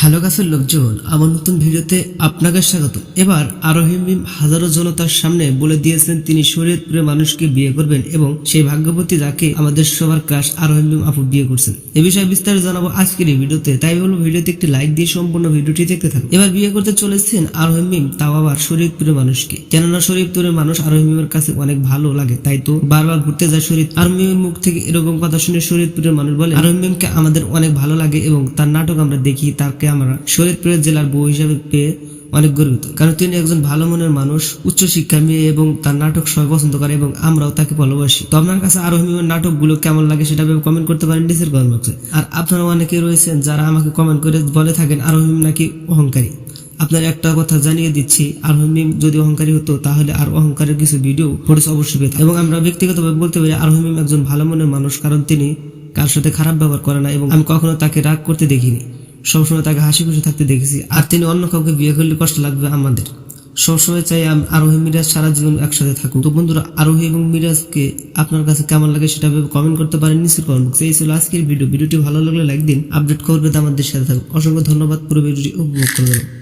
Hello গাছের লোকজন, আমার নতুন ভিডিওতে আপনাকে স্বাগত। এবার আরোহিম মিম হাজারো জনতার সামনে বলে দিয়েছেন তিনি শরীয়তপুরের মানুষকে বিয়ে করবেন এবং সেই ভাগ্যবতী যাকে আমাদের সবার ক্রাশ আরোহিম মিম আপু বিয়ে করছেন। এ বিষয়ে বিস্তারিত জানাব আজকের এই ভিডিওতে, তাই বলব ভিডিওতে একটি লাইক দিয়ে সম্পূর্ণ ভিডিওটি দেখতে থাকুন। এবার বিয়ে করতে চলেছেন আরোহিম মিম তাও আবার শরীয়তপুরের মানুষকে। কেননা শরীয়তপুরের মানুষ আরোহিম মিমের কাছে অনেক ভালো লাগে, তাই তো বারবার ঘুরতে যায় শরীর। আরোহিম মিমের মুখ থেকে এরকম কথা শুনে শরীয়তপুরের মানুষ বলে আরোহিম মিমকে আমাদের অনেক ভালো লাগে এবং তার নাটক আমরা দেখি তাকে আমরা শরীয়তপুরের জেলার বউ হিসাবে পেয়ে অনেক গর্বিত। কারণ তিনি একজন ভালো মনের মানুষ উচ্চ শিক্ষা মেয়ে এবং তার নাটক সবাই পছন্দ করে এবং আমরাও তাকে ভালোবাসি। তো আপনার কাছে আরও হিমের নাটকগুলো কেমন লাগে সেটা ভেবে কমেন্ট করতে পারেন নিচের কমেন্ট আর আপনারা অনেকে রয়েছেন যারা আমাকে কমেন্ট করে বলে থাকেন আরও হিম নাকি অহংকারী। আপনার একটা কথা জানিয়ে দিচ্ছি আর মিম যদি অহংকারী হতো তাহলে আর অহংকারের কিছু ভিডিও ফটোস অবশ্যই পেতাম। এবং আমরা ব্যক্তিগতভাবে বলতে পারি আর একজন ভালো মনের মানুষ, কারণ তিনি কার সাথে খারাপ ব্যবহার করে না এবং আমি কখনো তাকে রাগ করতে দেখিনি। সবসময় তাকে হাসি খুশি থাকতে দেখেছি। আর তিনি অন্য কাউকে বিয়ে করলে কষ্ট লাগবে আমাদের। সবসময় চাই আরোহী মিরাজ সারা জীবন একসাথে থাকুন তো বন্ধুরা, আরোহী এবং মিরাজকে আপনার কাছে কেমন লাগে সেটা কমেন্ট করতে পারেন নিচের কমেন্ট বক্সে এই ছিল আজকের ভিডিও ভিডিওটি ভালো লাগলে লাইক দিন আপডেট করবে আমাদের সাথে থাকুন। অসংখ্য ধন্যবাদ। পুরো ভিডিওটি উপভোগ করবেন।